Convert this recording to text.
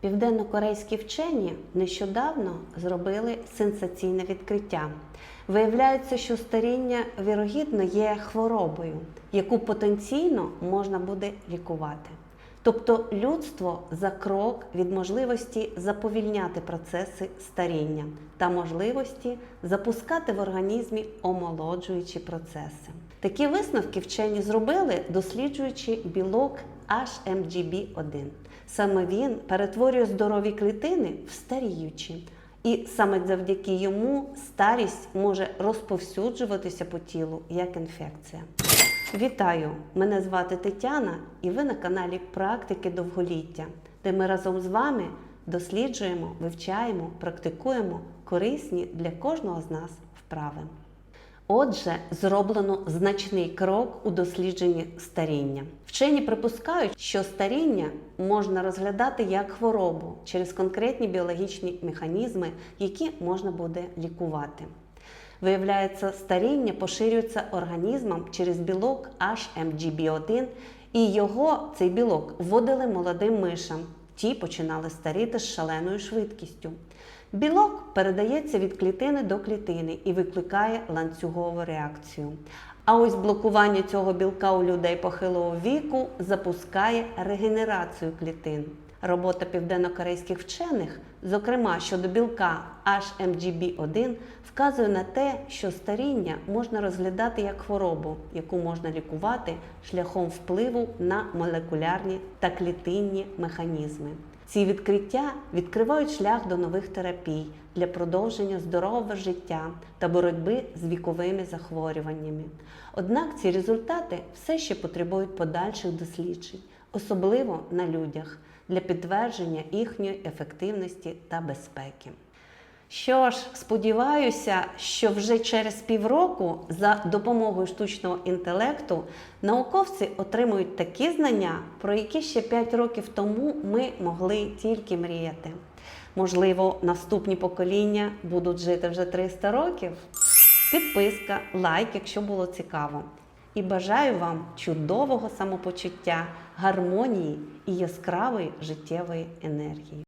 Південно-корейські вчені нещодавно зробили сенсаційне відкриття. Виявляється, що старіння вірогідно є хворобою, яку потенційно можна буде лікувати. Тобто людство за крок від можливості заповільняти процеси старіння та можливості запускати в організмі омолоджуючі процеси. Такі висновки вчені зробили, досліджуючи білок HMGB1. Саме він перетворює здорові клітини в старіючі. І саме завдяки йому старість може розповсюджуватися по тілу як інфекція. Вітаю! Мене звати Тетяна, і ви на каналі Практики довголіття, де ми разом з вами досліджуємо, вивчаємо, практикуємо корисні для кожного з нас вправи. Отже, зроблено значний крок у дослідженні старіння. Вчені припускають, що старіння можна розглядати як хворобу через конкретні біологічні механізми, які можна буде лікувати. Виявляється, старіння поширюється організмом через білок HMGB1, і його цей білок вводили молодим мишам. Ті починали старіти з шаленою швидкістю. Білок передається від клітини до клітини і викликає ланцюгову реакцію. А ось блокування цього білка у людей похилого віку запускає регенерацію клітин. Робота південно-корейських вчених, зокрема щодо білка HMGB1, вказує на те, що старіння можна розглядати як хворобу, яку можна лікувати шляхом впливу на молекулярні та клітинні механізми. Ці відкриття відкривають шлях до нових терапій для продовження здорового життя та боротьби з віковими захворюваннями. Однак ці результати все ще потребують подальших досліджень, особливо на людях, для підтвердження їхньої ефективності та безпеки. Що ж, сподіваюся, що вже через півроку за допомогою штучного інтелекту науковці отримують такі знання, про які ще 5 років тому ми могли тільки мріяти. Можливо, наступні покоління будуть жити вже 300 років. Підписка, лайк, якщо було цікаво. І бажаю вам чудового самопочуття, гармонії і яскравої життєвої енергії.